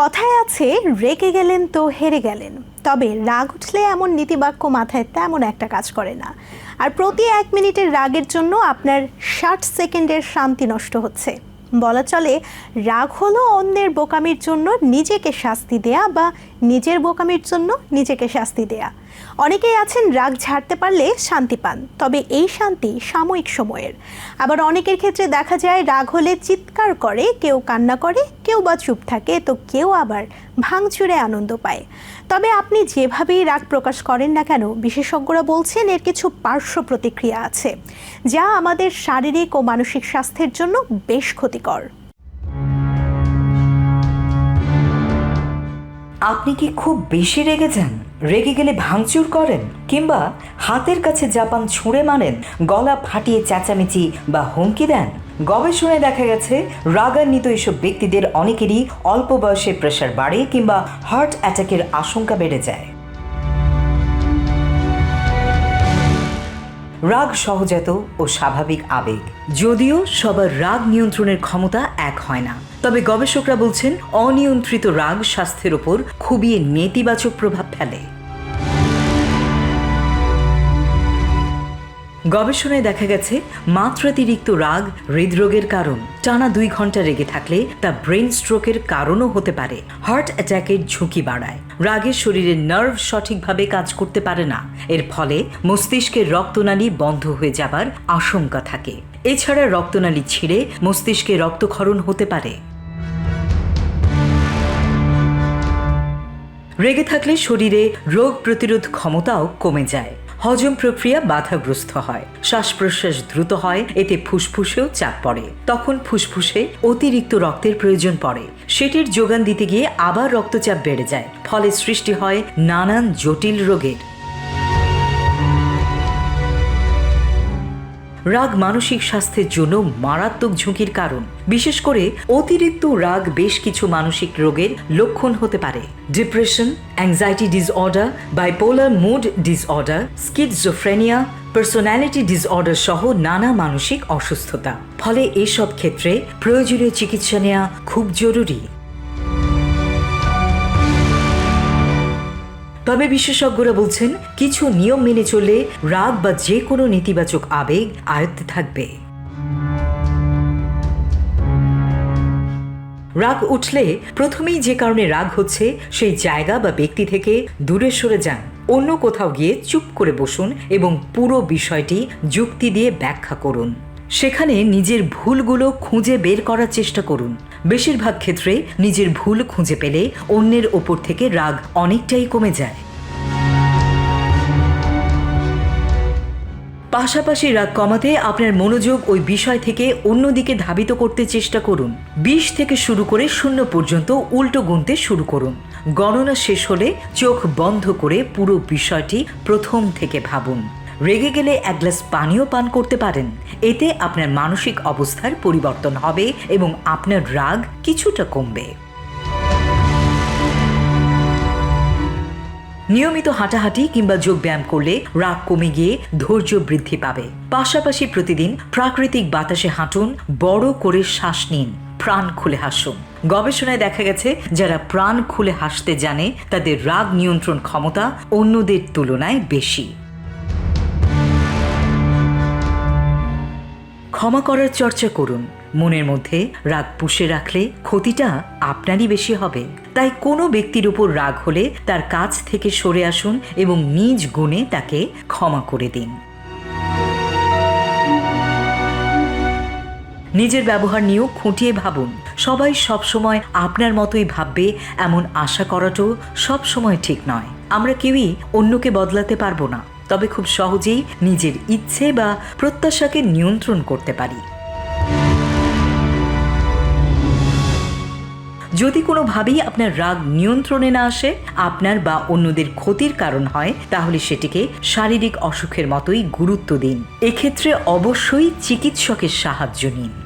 কথায় আছে, রেগে গেলেন তো হেরে গেলেন। তবে রাগ উঠলে এমন নীতিবাক্য মাথায় তেমন একটা কাজ করে না। আর প্রতি এক মিনিটের রাগের জন্য আপনার ষাট সেকেন্ডের শান্তি নষ্ট হচ্ছে। বলা চলে, রাগ হলো অন্যের বোকামির জন্য নিজেকে শাস্তি দেয়া বা নিজের বোকামির জন্য নিজেকে শাস্তি দেয়া। অনেকেই আছেন রাগ ঝাড়তে পারলে শান্তি পান, তবে এই শান্তি সাময়িক সময়ের। আবার অনেকের ক্ষেত্রে দেখা যায় রাগ হলে চিৎকার করে, কেউ কান্না করে, কেউ বা চুপ থাকে, তো কেউ আবার ভাঙচুরে আনন্দ পায়। তবে আপনি যেভাবেই রাগ প্রকাশ করেন না কেন, বিশেষজ্ঞরা বলছেন এর কিছু পার্শ্ব প্রতিক্রিয়া আছে, যা আমাদের শারীরিক ও মানসিক স্বাস্থ্যের জন্য বেশ ক্ষতিকর। আপনি কি খুব বেশি রেগে যান? রেগে গেলে ভাঙচুর করেন? কিংবা হাতের কাছে জাপান ছুঁড়ে মারেন, গলা ফাটিয়ে চেঁচামেচি বা হুমকি দেন? গবেষণায় দেখা গেছে, রাগান্বিত এসব ব্যক্তিদের অনেকেরই অল্প বয়সে প্রেশার বাড়ে কিংবা হার্ট অ্যাটাকের আশঙ্কা বেড়ে যায়। রাগ সহজাত ও স্বাভাবিক আবেগ। যদিও সবার রাগ নিয়ন্ত্রণের ক্ষমতা এক হয় না। তবে গবেষকরা বলছেন, অনিয়ন্ত্রিত রাগ স্বাস্থ্যের ওপর খুবই নেতিবাচক প্রভাব ফেলে। গবেষণায় দেখা গেছে, মাত্রাতিরিক্ত রাগ হৃদরোগের কারণ। টানা দুই ঘণ্টা রেগে থাকলে তা ব্রেন স্ট্রোকের কারণও হতে পারে। হার্ট অ্যাটাকের ঝুঁকি বাড়ায়। রাগের শরীরের নার্ভ সঠিকভাবে কাজ করতে পারে না। এর ফলে মস্তিষ্কের রক্তনালী বন্ধ হয়ে যাবার আশঙ্কা থাকে। এছাড়া রক্তনালী ছিঁড়ে মস্তিষ্কে রক্তক্ষরণ হতে পারে। রেগে থাকলে শরীরে রোগ প্রতিরোধ ক্ষমতাও কমে যায়। হজম প্রক্রিয়া বাধাগ্রস্ত হয়। শ্বাস প্রশ্বাস দ্রুত হয়, এতে ফুসফুসেও চাপ পড়ে। তখন ফুসফুসে অতিরিক্ত রক্তের প্রয়োজন পড়ে। সেটির যোগান দিতে গিয়ে আবার রক্তচাপ বেড়ে যায়। ফলে সৃষ্টি হয় নানান জটিল রোগের। রাগ মানসিক স্বাস্থ্যের জন্য মারাত্মক ঝুঁকির কারণ। বিশেষ করে অতিরিক্ত রাগ বেশ কিছু মানসিক রোগের লক্ষণ হতে পারে। Depression anxiety disorder bipolar mood disorder schizophrenia personality disorder সহ নানা মানসিক অসুস্থতা। ফলে এসব ক্ষেত্রে প্রয়োজনীয় চিকিৎসা নেওয়া খুব জরুরি। তবে বিশেষজ্ঞরা বলছেন, কিছু নিয়ম মেনে চললে রাগ বা যে কোনো নেতিবাচক আবেগ আয়ত্তে থাকবে। রাগ উঠলে প্রথমেই যে কারণে রাগ হচ্ছে, সেই জায়গা বা ব্যক্তি থেকে দূরে সরে যান। অন্য কোথাও গিয়ে চুপ করে বসুন এবং পুরো বিষয়টি যুক্তি দিয়ে ব্যাখ্যা করুন। সেখানে নিজের ভুলগুলো খুঁজে বের করার চেষ্টা করুন। বেশিরভাগ ক্ষেত্রে নিজের ভুল খুঁজে পেলে অন্যের ওপর থেকে রাগ অনেকটাই কমে যায়। পাশাপাশি রাগ কমাতে আপনার মনোযোগ ওই বিষয় থেকে অন্যদিকে ধাবিত করতে চেষ্টা করুন। বিশ থেকে শুরু করে শূন্য পর্যন্ত উল্টো গুনতে শুরু করুন। গণনা শেষ হলে চোখ বন্ধ করে পুরো বিষয়টি প্রথম থেকে ভাবুন। রেগে গেলে এক গ্লাস পানীয় পান করতে পারেন। এতে আপনার মানসিক অবস্থার পরিবর্তন হবে এবং আপনার রাগ কিছুটা কমবে। নিয়মিত হাঁটাহাঁটি কিংবা যোগ ব্যায়াম করলে রাগ কমে গিয়ে ধৈর্য বৃদ্ধি পাবে। পাশাপাশি প্রতিদিন প্রাকৃতিক বাতাসে হাঁটুন, বড় করে শ্বাস নিন, প্রাণ খুলে হাসুন। গবেষণায় দেখা গেছে, যারা প্রাণ খুলে হাসতে জানে, তাদের রাগ নিয়ন্ত্রণ ক্ষমতা অন্যদের তুলনায় বেশি। ক্ষমা করার চর্চা করুন। মনের মধ্যে রাগ পুষে রাখলে ক্ষতিটা আপনারই বেশি হবে। তাই কোনো ব্যক্তির উপর রাগ হলে তার কাছ থেকে সরে আসুন এবং নিজ গুণে তাকে ক্ষমা করে দিন। নিজের ব্যবহার নিয়েও খুঁটিয়ে ভাবুন। সবাই সবসময় আপনার মতোই ভাববে, এমন আশা করাটাও সবসময় ঠিক নয়। আমরা কেউই অন্যকে বদলাতে পারব না। তবে খুব সহজেই নিজের ইচ্ছে বা প্রত্যাশাকে নিয়ন্ত্রণ করতে পারি। যদি কোনোভাবেই আপনার রাগ নিয়ন্ত্রণে না আসে, আপনার বা অন্যদের ক্ষতির কারণ হয়, তাহলে সেটিকে শারীরিক অসুখের মতোই গুরুত্ব দিন। এক্ষেত্রে অবশ্যই চিকিৎসকের সাহায্য নিন।